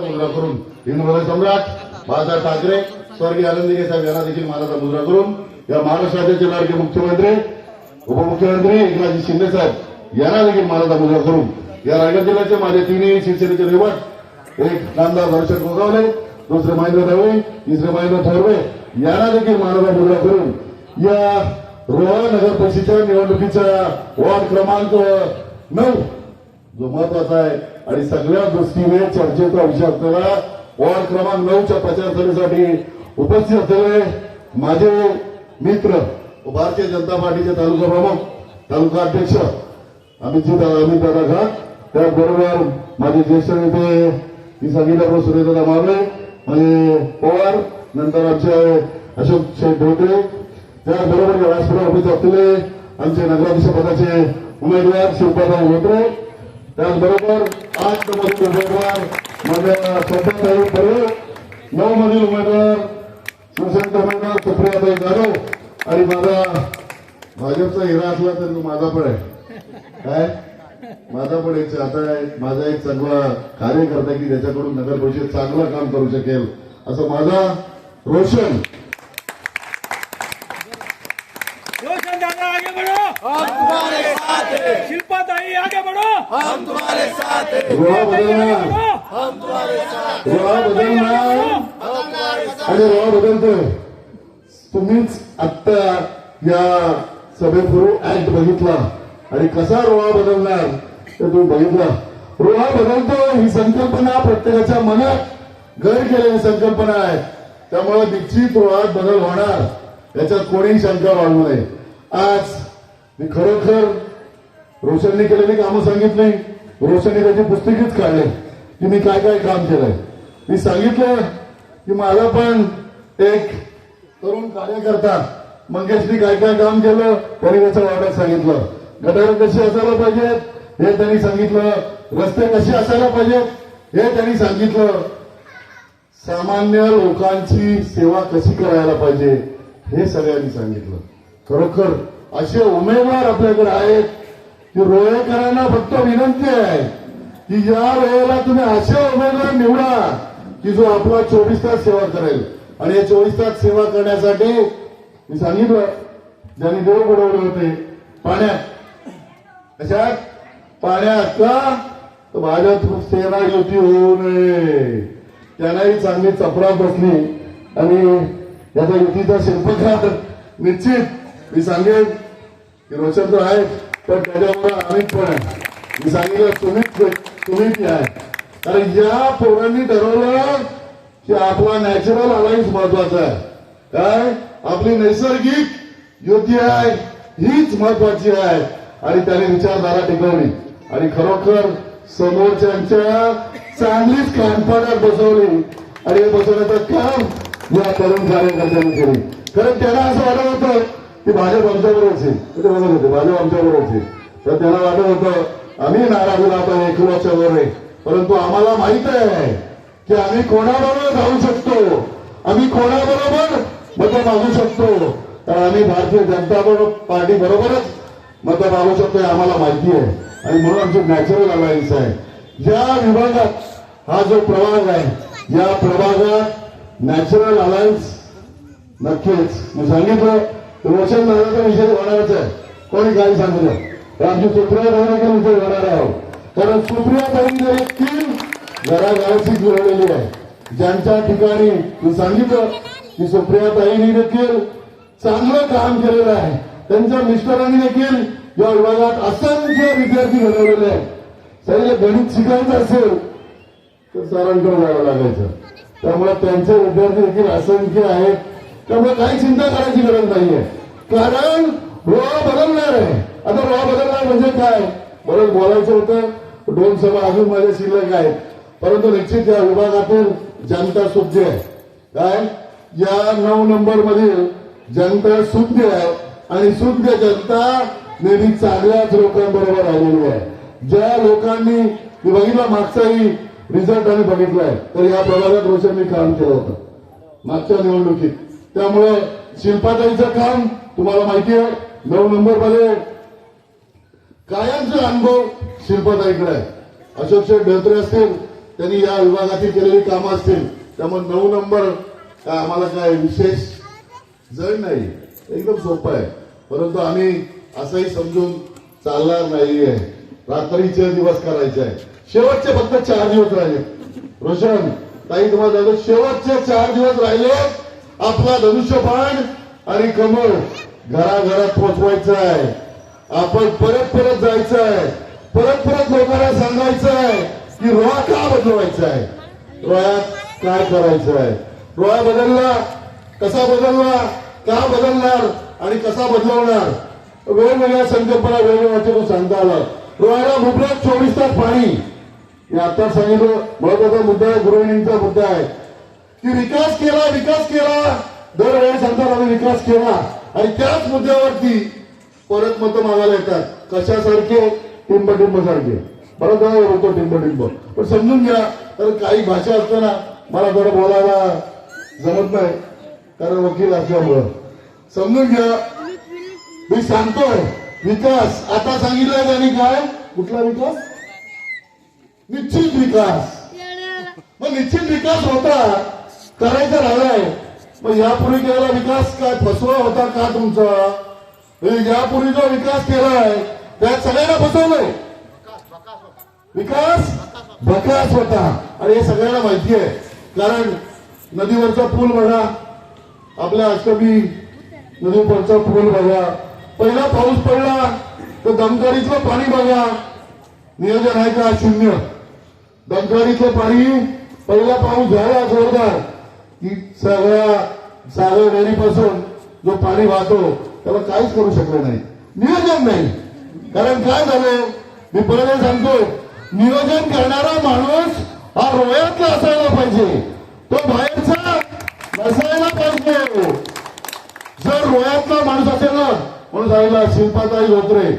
मुद्रा करून. हिंदू सम्राट बाळासाहेब ठाकरे स्वर्गीय आनंदी साहेब यांना देखील मानाचा मुद्रा करून. या महाराष्ट्र राज्याचे लाडके मुख्यमंत्री उपमुख्यमंत्री एकनाथजी शिंदे साहेब यांना देखील मानाचा मुद्रा करून. या रायगड जिल्ह्याचे माझे तिन्ही शिवसेनेचे निवड एक नामदार दर्शक गोगावले दुसरे महेंद्र दवे तिसरे महेंद्र ठरवे यांना देखील मानाचा मुद्रा करून. या रोहा नगर परिषदेच्या निवडणुकीचा वॉर्ड क्रमांक नऊ जो महत्त्वाचा आहे. आणि सगळ्या दृष्टीने चर्चेचा विषय असलेला वॉर्ड क्रमांक नऊच्या प्रचार सभेसाठी उपस्थित असलेले माझे मित्र भारतीय जनता पार्टीचे तालुका प्रमुख तालुका अध्यक्ष अमितजी अमित दादा खा. त्याचबरोबर माझे ज्येष्ठ नेते मी सांगितल्याप्रमाणे सुरेंद्रदा मावळे माझे पवार नंतर आमचे अशोक शेठ ढोटे त्याचबरोबर या व्यासपीठावर उपस्थित असलेले आमचे नगराध्यक्ष पदाचे उमेदवार शिवपादा होत्रे. त्याचबरोबर आठ मधील उमेदवार माझ्या स्वतःताई परवे नऊ मधील उमेदवार शिवसेनेचा उमेदवार सुप्रियाताई जाधव आणि माझा भाजपचा हिरा असला तर तो माझा पण आहे. काय? माझा पण एक आता माझा एक चांगला कार्यकर्ता की ज्याच्याकडून नगर परिषद चांगलं काम करू शकेल. असं माझा रोशन आगे बढ़ो। हम तुम्हारे साथ हैं। शिल्पा ताई आगे बढ़ो। हम तुम्हारे साथ हैं। बदलणार आणि रोहा बदलतोय तुम्हीच आत्ता या सभेपूर्वी ऍक्ट बघितला आणि कसा रोहा बदलणार ते तुम्ही बघितला. रोहा बदलतो ही संकल्पना प्रत्येकाच्या मनात घर केलेली संकल्पना आहे. त्यामुळे निश्चित रोहात बदल होणार. याच्यात कोणीही शंका बाळगू नये. आज मी खरोखर रोशनने केलेली कामं सांगितली. रोशनने त्याची पुस्तकीच काढले. की मी काय काय काम केलंय. मी सांगितलं की माझा पण एक तरुण कार्यकर्ता मंगेशनी काय काय काम केलं त्यांनी त्याचं वाटत सांगितलं. गटार कशी असायला पाहिजेत? हे त्यांनी सांगितलं. रस्ते कसे असायला पाहिजेत? हे त्यांनी सांगितलं. सामान्य लोकांची सेवा कशी करायला पाहिजे हे सगळ्यांनी सांगितलं. खरोखर असे उमेदवार आपल्याकडे आहेत की रोहेकरांना फक्त विनंती आहे की या वेळेला तुम्ही असे उमेदवार निवडा की जो आपला चोवीस तास सेवा करेल. आणि या चोवीस तास सेवा करण्यासाठी मी सांगितलं ज्यांनी देव बुडवले होते पाण्यात. अशा पाण्यात का? तर भाजप सेना युती होऊ नये. त्यांनाही चांगली चपराक बसली. आणि याचा युतीचा शिल्पकार निश्चित मी सांगेन की रोशन तर आहे पण त्याच्यामुळे अमित पण आहे. मी सांगितलं तुम्हीच तुम्हीच आहे. कारण या पोरांनी ठरवलं की आपला नॅचरल अलायन्स महत्त्वाचा आहे. काय? आपली नैसर्गिक युती आहे हीच महत्वाची आहे. आणि त्याने विचारधारा टिकवली. आणि खरोखर समोरच्यांच्या चांगलीच कानपाडात बसवली. आणि हे बसवण्याचं काम या तरुण कार्यकर्त्यांनी केली. कारण त्याला असं वाटत होतं ती भाजप आमच्याबरोबरच आहे ते बघत होते भाजप आमच्याबरोबरच आहे तर त्यांना वाटत होतं आम्ही नाराज आता एक वर्षावर आहे परंतु आम्हाला माहीत आहे की आम्ही कोणाबरोबर जाऊ शकतो? आम्ही कोणाबरोबर मतं मागू शकतो? तर आम्ही भारतीय जनता पार्टी बरोबरच मतं मागू शकतो हे आम्हाला माहिती आहे. आणि म्हणून आमची नॅचरल अलायन्स आहे. ज्या विभागात हा जो प्रभाग आहे या प्रभागात नॅचरल अलायन्स नक्कीच. मी सांगितलं रोशन नावाचा विषय होणारच आहे. कोणी काय सांगितलं आमची सुप्रिया दादा विषय होणार आहोत. कारण सुप्रिया ताई देखील घराघराची जुळलेली आहे. ज्यांच्या ठिकाणी मी सांगितलं की सुप्रिया ताईंनी देखील चांगलं काम केलेलं आहे. त्यांच्या मिस्टरांनी देखील या विभागात असंख्य विद्यार्थी घडवलेले आहेत. सगळे गणित शिकायचं असेल तर सरांकडे जावं लागायचं. त्यामुळे त्यांचे विद्यार्थी देखील असंख्य आहेत. त्यामुळे काही चिंता करायची गरज नाहीये. कारण रोहा बदलणार आहे. आता रोहा बदलणार म्हणजे काय? बरं बोलायचं होतं दोन सभा अजून माझ्या शिल्लक आहेत. परंतु निश्चित या विभागातील जनता शुद्ध आहे. काय? या नऊ नंबर मधील जनता शुद्ध आहे आणि शुद्ध जनता नेहमी चांगल्याच लोकांबरोबर आलेली आहे. ज्या लोकांनी मी बघितला मागचाही रिझल्ट आम्ही बघितलाय. तर या प्रभागात रोषांनी काम केलं होतं. मागच्या निवडणुकीत. त्यामुळे शिल्पाताईचं काम तुम्हाला माहिती आहे. नऊ नंबर वाले कायमचे अनुभव शिल्पाताईकडे आहे. अशोक शेठ ढोत्रे असतील त्यांनी या विभागातील केलेली कामं असतील त्यामुळे नऊ नंबर काय आम्हाला काय विशेष जड नाही. एकदम सोपं आहे. परंतु आम्ही असंही समजून चालणार नाहीये. रात्रीचे दिवस करायचे आहे शेवटचे फक्त चार दिवस राहिले. रोशन ताई तुम्हाला शेवटचे चार दिवस राहिले. आपला धनुष्यबाण आणि कमळ घराघरात पोचवायचं आहे आपण परत परत जायचं आहे परत परत लोकांना सांगायचं आहे की रोहा का बदलवायचा आहे रोयात काय करायचं आहे रोया बदलला कसा बदलला का बदलणार आणि कसा बदलवणार? वेगवेगळ्या संकल्पना वेगवेगळ्या तो सांगता आला. रोयाला मुबलक चोवीस तास पाणी. हे आता सांगितलं महत्त्वाचा मुद्दा आहे गृहिणींचा मुद्दा आहे. की विकास केला विकास केला. दरवेळी सांगतात आम्ही विकास केला. आणि त्याच मुद्द्यावरती परत मत मागायला येतात. कशासारखे? टिंब टिंब सारखे बरं काय होतो टिंब टिंब पण समजून घ्या तर काही भाषा असताना मला थोडं बोलायला जमत नाही कारण वकील असल्यामुळं. समजून घ्या. मी सांगतोय विकास. आता सांगितलंय त्यांनी काय? कुठला विकास? निश्चित विकास. मग निश्चित विकास होता. करायचा राहिलाय मग यापूर्वी केलेला विकास काय फसवा होता का तुमचा? यापूर्वी जो विकास केलाय त्यात सगळ्यांना फसवलंय. विकास? बकास होता. आणि हे सगळ्यांना माहिती आहे. कारण नदीवरचा पूल बघा. आपल्या अष्टमी नदीवरचा पूल बघा. पहिला पाऊस पडला तर दमकरीतलं पाणी बघा. नियोजन आहे का? शून्य. दमकरीतलं पाणी पहिला पाऊस झाला जोरदार. की सगळ्या सागर डेअरीपासून जो पाणी वाहतो त्याला काहीच करू शकलो नाही. नियोजन नाही. कारण काय झालं? मी परत सांगतो. नियोजन करणारा माणूस हा रोयातला असायला पाहिजे. तो बाहेरचा नसायला पाहिजे. जर रोयातला माणूस असेल ना म्हणून सांगितलं शिल्पाताई धोत्रे.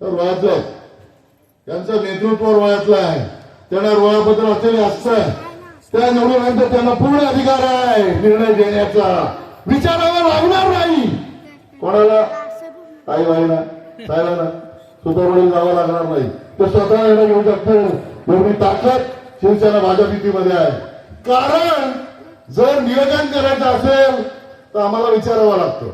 तर रोयातलं त्यांचं नेतृत्व रोयातलं आहे. त्यांना रोयाबद्दल असलेले असतं त्या निवडूनंतर त्यांना पूर्ण अधिकार आहे. निर्णय घेण्याचा विचारावर लागणार नाही. कोणाला? आई बाईला साहेबांना स्वतः वडील जावं लागणार नाही. तर स्वतः निर्णय घेऊ शकतो एवढी ताकद शिवसेना भाजप युतीमध्ये आहे. कारण जर नियोजन करायचं असेल तर आम्हाला विचारावं लागतं.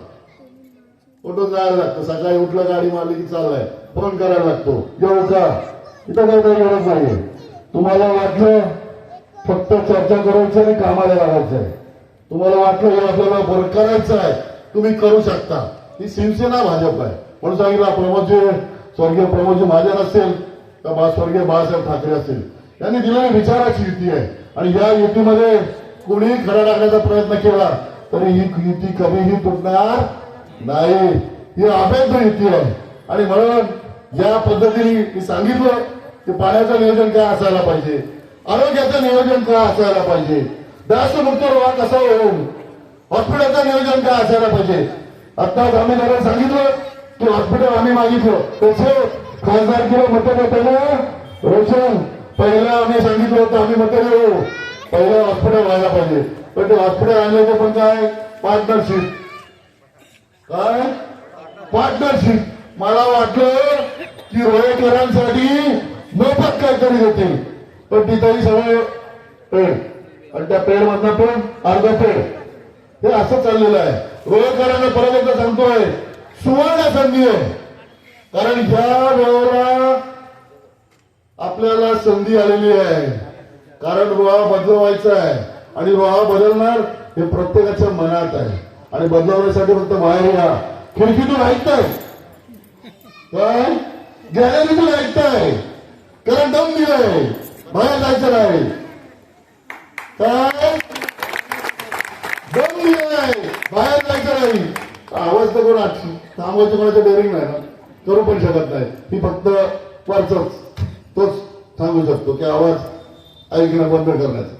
कुठून जायला लागतं. सकाळी उठलं गाडी मारली की चाललाय. फोन करायला लागतो. येऊ का इथं काय काही गरज नाहीये. तुम्हाला वाटलं फक्त चर्चा करायची आणि कामाला लागायचं आहे तुम्हाला वाटलं हे आपल्याला बरं करायचं आहे तुम्ही करू शकता. ही शिवसेना भाजप आहे. म्हणून सांगितलं प्रमोदजी स्वर्गीय प्रमोदजी महाजन असेल तर स्वर्गीय बाळासाहेब ठाकरे असेल. यांनी दिलेली विचाराची युती आहे. आणि या युतीमध्ये कोणीही खरा टाकण्याचा प्रयत्न केला तरी ही युती कधीही तुटणार नाही. ही अभेद युती आहे. आणि म्हणून या पद्धतीने मी सांगितलं की पाण्याचं नियोजन काय असायला पाहिजे. आरोग्याचं नियोजन काय असायला पाहिजे? दासमुक्त मुक्त कसा होऊन? हॉस्पिटलचं नियोजन काय असायला पाहिजे? आत्ताच आम्ही जरा सांगितलं की हॉस्पिटल आम्ही मागितलं. त्याचे खासदार किंवा मत देताना रोशन पहिला आम्ही सांगितलं होतं आम्ही मत देऊ पहिलं हॉस्पिटल व्हायला पाहिजे. पण ते हॉस्पिटल आणल्याचं पण काय? पार्टनरशिप. काय? पार्टनरशिप. मला वाटलं की रोहेकरांसाठी मोफत काहीतरी होते पण तिथंही सगळं पेड. आणि त्या पेड मधनं पण अर्ध पेड. हे असं चाललेलं आहे. रोहेकरांना परत एकदा सांगतोय सुवर्ण संधी आहे. कारण ह्या वेळेला आपल्याला संधी आलेली आहे. कारण रोहा बदलवायचा आहे. आणि रोहा बदलणार हे प्रत्येकाच्या मनात आहे. आणि बदलवण्यासाठी फक्त बाहेर या. खिडकीतून ऐकताय. काय? गॅलरीतून ऐकताय. कारण दम दिलाय. बाहेर जायचं नाही. काय? दम आहे बाहेर जायचं नाही. आवाज तर कोण आठ- थांबवायचं कोणाचं डेअरिंग नाही ना. करू पण शकत नाही. मी फक्त वरचच तोच थांबू शकतो की आवाज ऐकणं बंद करण्याचा.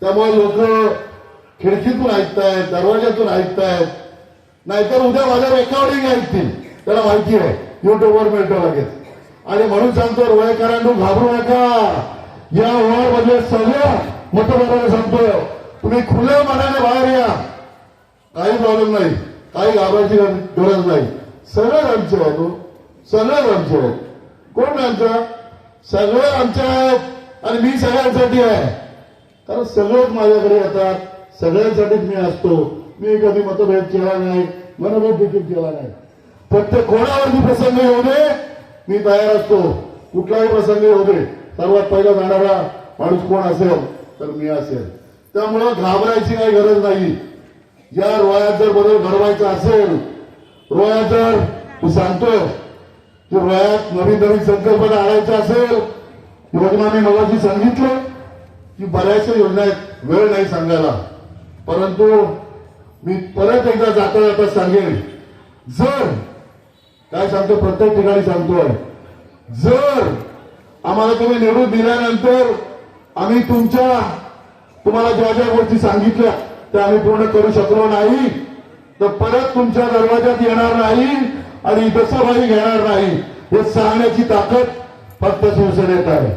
त्यामुळे लोक खिडकीतून ऐकतायत दरवाज्यातून ऐकतायत. नाहीतर उद्या माझ्या रेकॉर्डिंग ऐकतील त्याला माहिती आहे. युट्यूबवर मिळतं लगेच. आणि म्हणून सांगतो रोहेकरांनो घाबरू नका. या ओव्हरमध्ये सगळ्या मतदारांना सांगतोय तुम्ही खुल्या मनाने बाहेर या. काही प्रॉब्लेम नाही. काही घाबरायची गरज नाही. सगळे आमचे आहे तो हो. सगळे आमचे आहेत. कोण आमचं? सगळे आमच्या आहेत आणि मी सगळ्यांसाठी आहे. कारण सगळेच माझ्याकडे येतात. सगळ्यांसाठीच मी असतो. मी कधी मतभेद केला नाही. मनभेद देखील केला नाही. फक्त कोणावरती प्रसंग येऊ दे मी तयार असतो. कुठलाही प्रसंग येऊ दे सर्वात पहिला जाणारा माणूस कोण असेल तर मी असेल. त्यामुळं घाबरायची काही गरज नाही. या रोयात जर बदल घडवायचा असेल रोयात जर तू सांगतोय की रोयात नवीन नवीन संकल्पना आणायच्या असेल योजना मी मगाशी सांगितलं की बऱ्याचशा योजना आहेत वेळ नाही सांगायला. परंतु मी परत एकदा जाता जाता सांगेन जर काय सांगतो प्रत्येक ठिकाणी सांगतोय जर आम्हाला तुम्ही निवडून दिल्यानंतर आम्ही तुमच्या तुम्हाला ज्या ज्या गोष्टी सांगितल्या त्या आम्ही पूर्ण करू शकलो नाही. तर परत तुमच्या दरवाजात येणार नाही आणि इथं घेणार नाही. हे सांगण्याची ताकद फक्त शिवसेनेत आहे.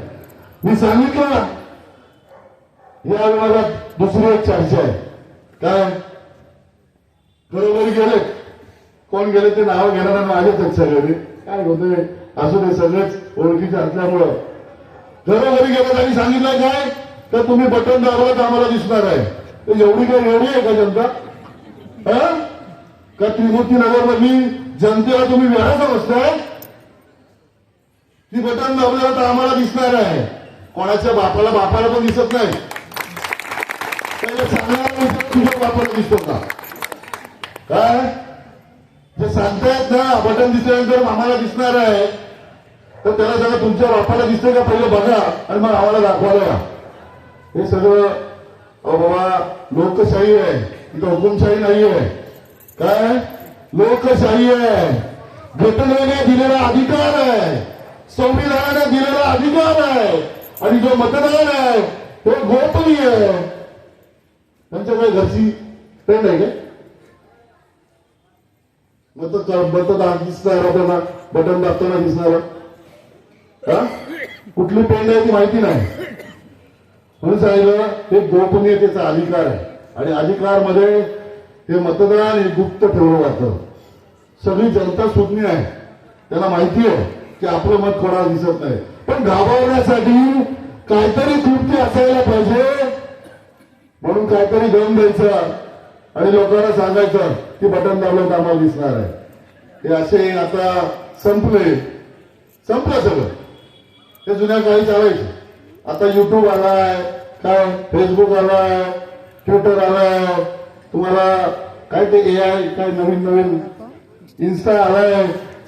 मी सांगितलं या विभागात दुसरी एक चर्चा आहे. काय? घरोघरी गेले कोण गेले ते नाव घेणार माझ्याच आहेत सगळे. काय होते असू दे सगळेच. ओळखीचे असल्यामुळं. घरोघरी गेलं त्यांनी सांगितलं काय तर तुम्ही बटन दाबला तर आम्हाला दिसणार आहे. तर एवढी काय एवढी आहे का जनता? हा? का त्रिमूर्ती नगर मधली जनतेला तुम्ही वेळा समजताय? ती बटन दाबलं तर आम्हाला दिसणार आहे. कोणाच्या बापाला बापाला पण दिसत नाही. सांगणार तुझ्या बापाला दिसतो का? काय? जे सांगतायत ना बटन दिसल्यानंतर आम्हाला दिसणार आहे. तर त्याला सांगा तुमच्या बापाला दिसतंय का? पहिलं बघा आणि मग आम्हाला दाखवायला या. हे सगळं बाबा लोकशाही आहे. इथं हुकुमशाही नाही आहे काय? लोकशाही आहे. घटनेने दिलेला अधिकार आहे. संविधानाने दिलेला अधिकार आहे. आणि जो मतदान आहे तो गोपनीय आहे. त्यांच्या काही घरची ट्रेंड आहे का मत मतदान दिसणार आपल्याला बटन दाबताना दिसणार. कुठली पेंड आहे ती माहिती नाही. म्हणून सांगितलं हे गोपनीयतेचा अधिकार आहे. आणि अधिकारमध्ये हे मतदान हे गुप्त ठेवलं जातं. सगळी जनता सुज्ञ आहे. त्याला माहिती आहे की आपलं मत कोणाला दिसत नाही. पण घाबरण्यासाठी काहीतरी कृती असायला पाहिजे. म्हणून काहीतरी गम द्यायचा आणि लोकांना सांगायचं की बटन दाबलं तर दिसणार आहे. हे असे आता संपले. संपलं सगळं. ते जुन्या काळी चालायचे. आता युट्यूब आलाय काय फेसबुक आलाय ट्विटर आलाय. तुम्हाला काय ते ए आय काय नवीन नवीन इन्स्टा आलाय.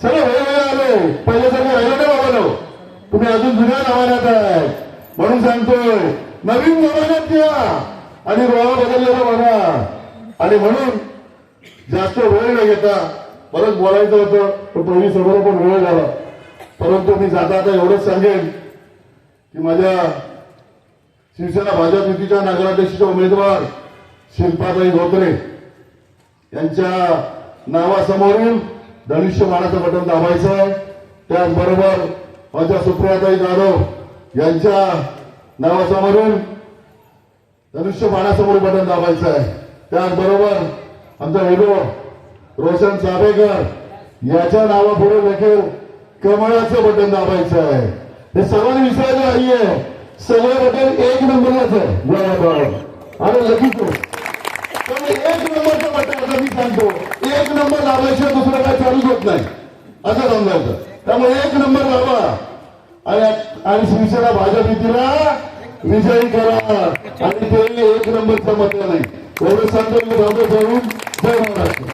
सगळं वेगवेगळं आलंय. पहिले सगळं राहिलं नाही बाबा तुम्ही अजून जुन्या जमान्यात आहे म्हणून सांगतोय नवीन जमान्यात या आणि रोहा बदललेला बघा. आणि म्हणून जास्त वेळ न घेता परत बोलायचं होतं पण प्रवीण समोर पण वेळ झाला परंतु मी जाता आता एवढंच सांगेन की माझ्या शिवसेना भाजप युतीच्या नगराध्यक्षाच्या उमेदवार शिल्पाताई धोत्रे यांच्या नावासमोरून धनुष्यमानाचं बटन दाबायचं आहे. त्याचबरोबर माझ्या सुप्रियाताई जाधव यांच्या नावासमोरून धनुष्यमानासमोर बटन दाबायचं आहे. त्याचबरोबर आमचा हिरो रोशन साबेकर याच्या नावापुढे देखील कमळाचं बटन दाबायचं आहे. हे सर्वांनी विसरायचं नाहीये सगळं बटन एक नंबरलाच आहे. आणि लगेच एक नंबरचं बटन आता मी सांगतो. एक नंबर लावायशिवाय दुसरं काय चालूच होत नाही. असं समजायचं. त्यामुळे एक नंबर लावा आणि शिवसेना भाजप युतीला विजयी करा. आणि ते एक नंबरचं मत नाही. एवढं सांगतो मी रामदेव करून जय महाराष्ट्र.